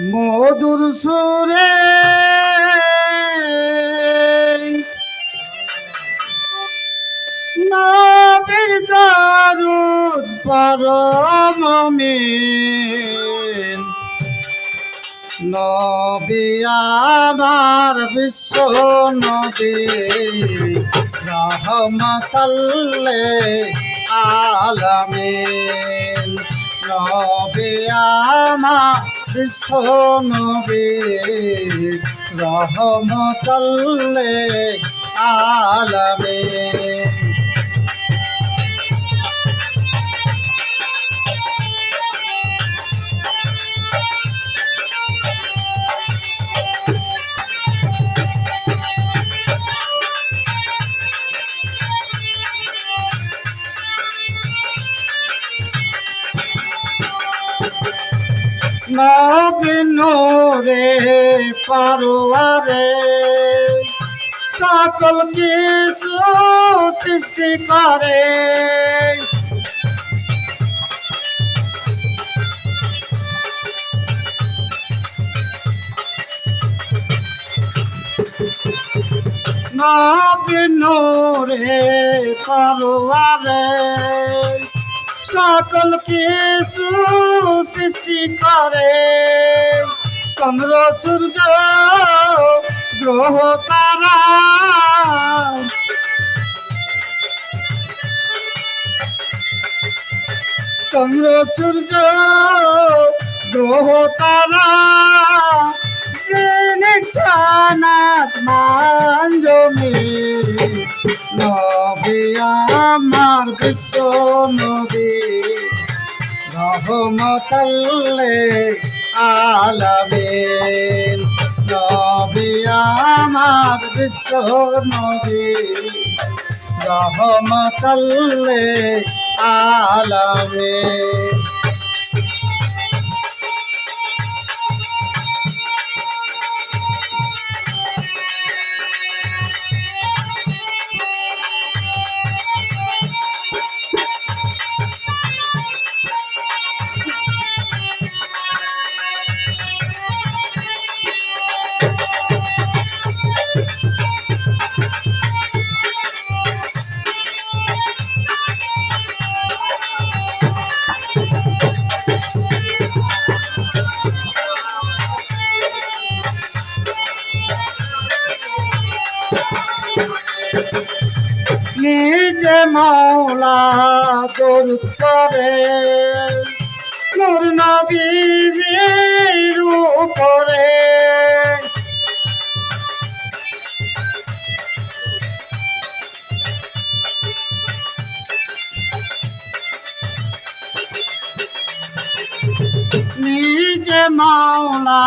মধুর সুরে। নবীর দারুদ পরমিন নবী আমার বিশ্ব নদী রহমতাল্লে আলামিন। নবী আমার বিশ্ব নবী রহমতাল্লে আলামিন নবীনুরে পারোয়ারে সকল কিছু সৃষ্টি করে। নবীনুরে পারোয়ারে সকল কিছু সৃষ্টি করে। চন্দ্র, সূর্য, গ্রহ, তারা। চন্দ্র, সূর্য, গ্রহ, তারা। আসমান জমি নবী আমার বিশ্ব নবী রহমতাল্লে আলামিন। নবী আমার বিশ্ব নবী রহমতাল্লে আলামিন। মাওলা দরুদ করে নূর নবীজির উপরে। নিজে মাওলা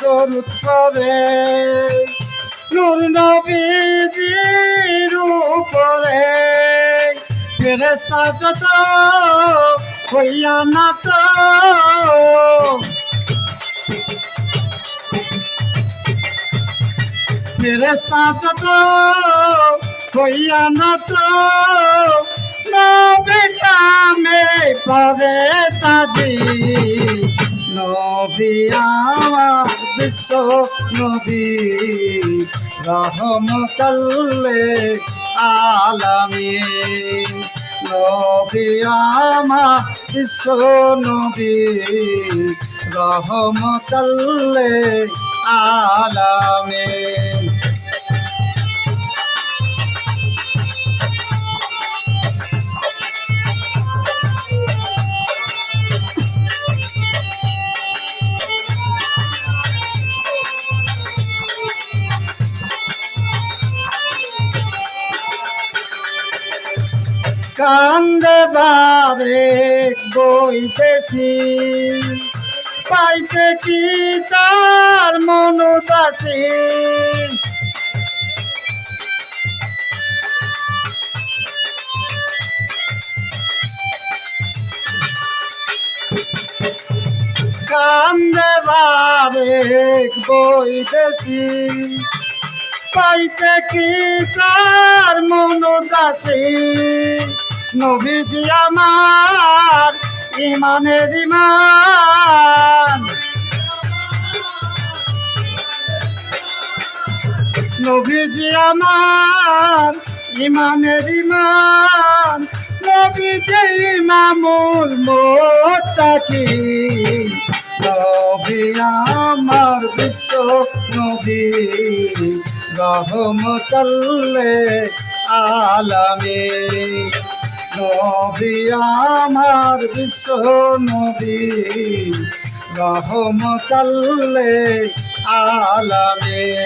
দরুদ করে নূর নবীজির উপরে। ফেরেস্তা যত হইয়া না তো। ফেরেস্তা যত হইয়া না তো। নবী কামে পরে তাজি। নবী আমার বিশ্ব নবী। রহমতাল্লে আলামিন। নবী আমার বিশ্ব নবী রহমতাল্লে আলামিন। কান্দে বারে বইতেছি। পাইতে কি তার মনুদাসী। কান্দে বারে বইতেছি। পাইতে কি তার মনুদাসী। নবীজি আমার, ইমানের ইমান নবীজি আমার, ইমানের ইমান নবীজি ইমামুল মোত্তাকি। নবী আমার বিশ্ব নবী রহমতাল্লে আলামী। নবী আমার বিশ্ব নবী রহমতাল্লে আলামী।